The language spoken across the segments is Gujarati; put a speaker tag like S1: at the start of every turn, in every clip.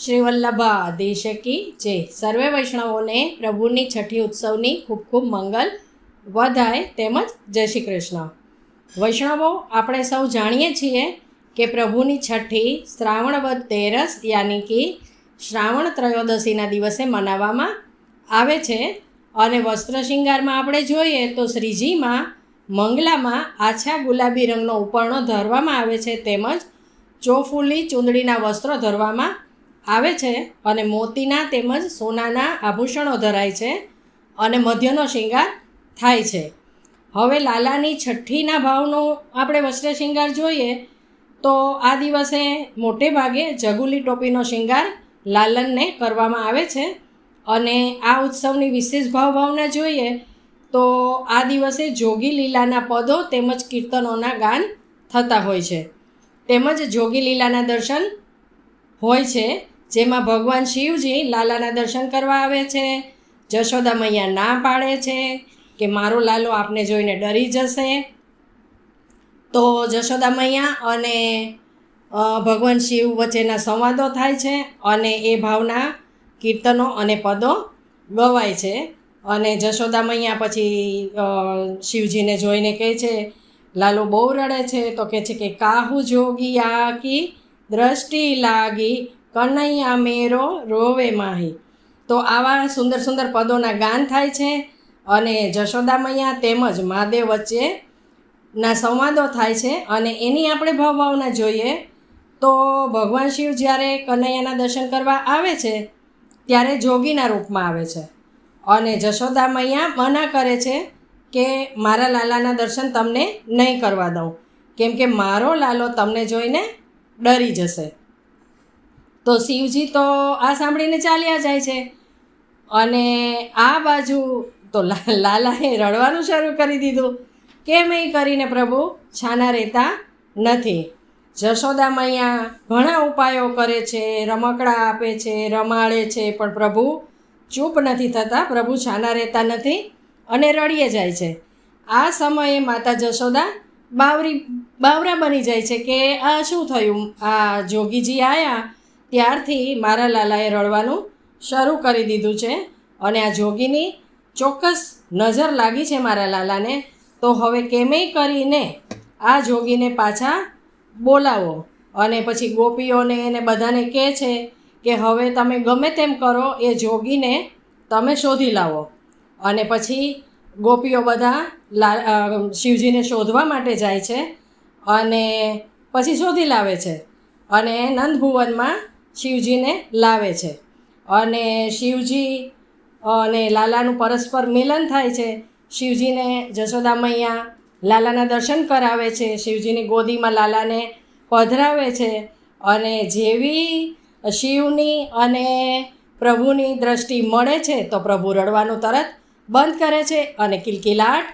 S1: શ્રી વલ્લભા દેશકી જય સર્વે વૈષ્ણવોને પ્રભુની છઠ્ઠી ઉત્સવની ખૂબ ખૂબ મંગલ વધાય તેમજ જય શ્રી કૃષ્ણ. વૈષ્ણવો, આપણે સૌ જાણીએ છીએ કે પ્રભુની છઠ્ઠી શ્રાવણ વધ તેરસ યાની કે શ્રાવણ ત્રયોદશીના દિવસે મનાવવામાં આવે છે અને વસ્ત્ર શૃંગારમાં આપણે જોઈએ તો શ્રીજીમાં મંગલામાં આછા ગુલાબી રંગનો ઉપરણો ધરવામાં આવે છે તેમજ ચોફૂલી ચૂંદડીના વસ્ત્રો ધરવામાં આવે છે અને મોતીના તેમજ સોનાના આભૂષણો ધરાય છે અને મધ્યનો શૃંગાર થાય છે. હવે લાલાની છઠ્ઠીના ભાવનો આપણે વસ્ત્ર શૃંગાર જોઈએ તો આ દિવસે મોટે ભાગે જગુલી ટોપીનો શૃંગાર લાલનને કરવામાં આવે છે અને આ ઉત્સવની વિશેષ ભાવ ભાવના જોઈએ તો આ દિવસે જોગી લીલાના પદો તેમજ કીર્તનોના ગાન થતા હોય છે. તેમજ જોગી લીલાના દર્શન હોય છે. જેમાં ભગવાન શિવજી લાલાના દર્શન કરવા આવે છે, જશોદા મૈયા ના પાડે છે કે મારો લાલો આપને જોઈને ડરી જશે. તો જશોદા મૈયા અને ભગવાન શિવ વચ્ચેના સંવાદો થાય છે અને એ ભાવના કીર્તનો અને પદો ગવાય છે. અને જશોદા મૈયા પછી શિવજીને જોઈને કહે છે, લાલો બહુ રડે છે. તો કહે છે કે, કાહુ જોગી આ કી દ્રષ્ટિ લાગી કનૈયા મેરો રોવે માહી. તો આવા સુંદર સુંદર પદોના ગાન થાય છે અને જશોદા મૈયા તેમજ મહાદેવ વચ્ચે ના સંવાદો થાય છે અને એની આપણે ભાવ ભાવના જોઈએ તો ભગવાન શિવ જ્યારે કનૈયાના દર્શન કરવા આવે છે ત્યારે જોગીના રૂપમાં આવે છે. અને જશોદા મૈયા મના કરે છે કે મારા લાલાના દર્શન તમને નહીં કરવા દઉં. કેમ કે મારો લાલો તમને જોઈને ડરી જશે. તો શિવજી તો આ સાંભળીને ચાલ્યા જાય છે. અને આ બાજુ તો લાલાએ રડવાનું શરૂ કરી દીધું. કેમ એ કરીને પ્રભુ? છાના રહેતા નથી. જશોદા મૈયા ઘણા ઉપાયો કરે છે, રમકડા આપે છે, રમાડે છે, પણ પ્રભુ ચૂપ નથી થતા. પ્રભુ છાના રહેતા નથી અને રડીએ જાય છે. આ સમયે માતા જશોદા બાવરી, બાવરા બની જાય છે કે આ શું થયું? આ જોગીજી આવ્યા ત્યારથી મારા લાલાએ રડવાનું શરૂ કરી દીધું છે અને આ જોગીની ચોક્કસ નજર લાગી છે મારા લાલાને. તો હવે કેમેય કરીને આ જોગીને પાછા બોલાવો અને પછી ગોપીઓને એને બધાને કહે છે કે હવે તમે ગમે તેમ કરો એ જોગીને તમે શોધી લાવો. અને પછી ગોપીઓ બધા લા શિવજીને શોધવા માટે જાય છે અને પછી શોધી લાવે છે. અને નંદભુવનમાં શિવજીને લાવે છે. અને શિવજી અને લાલાનું પરસ્પર મિલન થાય છે. શિવજીને જશોદા મૈયા લાલાના દર્શન કરાવે છે. શિવજીની ગોદીમાં લાલાને પધરાવે છે. અને જેવી શિવની અને પ્રભુની દ્રષ્ટિ મળે છે, તો પ્રભુ રડવાનું તરત બંધ કરે છે અને કિલકિલાટ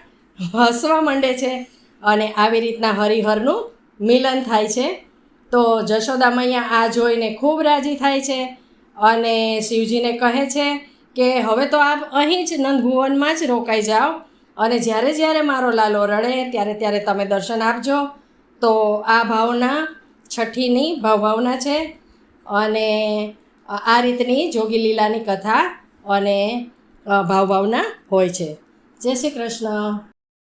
S1: હસવા માંડે છે. અને આવી રીતના હરિહરનું મિલન થાય છે. તો જશોદા મૈયા આ જોઈને ખૂબ રાજી થાય છે અને શિવજીને કહે છે કે હવે તો આપ અહીં જ નંદભુવનમાં જ રોકાઈ જાઓ અને જ્યારે જ્યારે મારો લાલો રડે ત્યારે ત્યારે તમે દર્શન આપજો. તો આ ભાવના છઠ્ઠીની ભાવભાવના છે અને આ રીતની જોગી લીલાની કથા અને ભાવભાવના હોય છે. જય શ્રી કૃષ્ણ.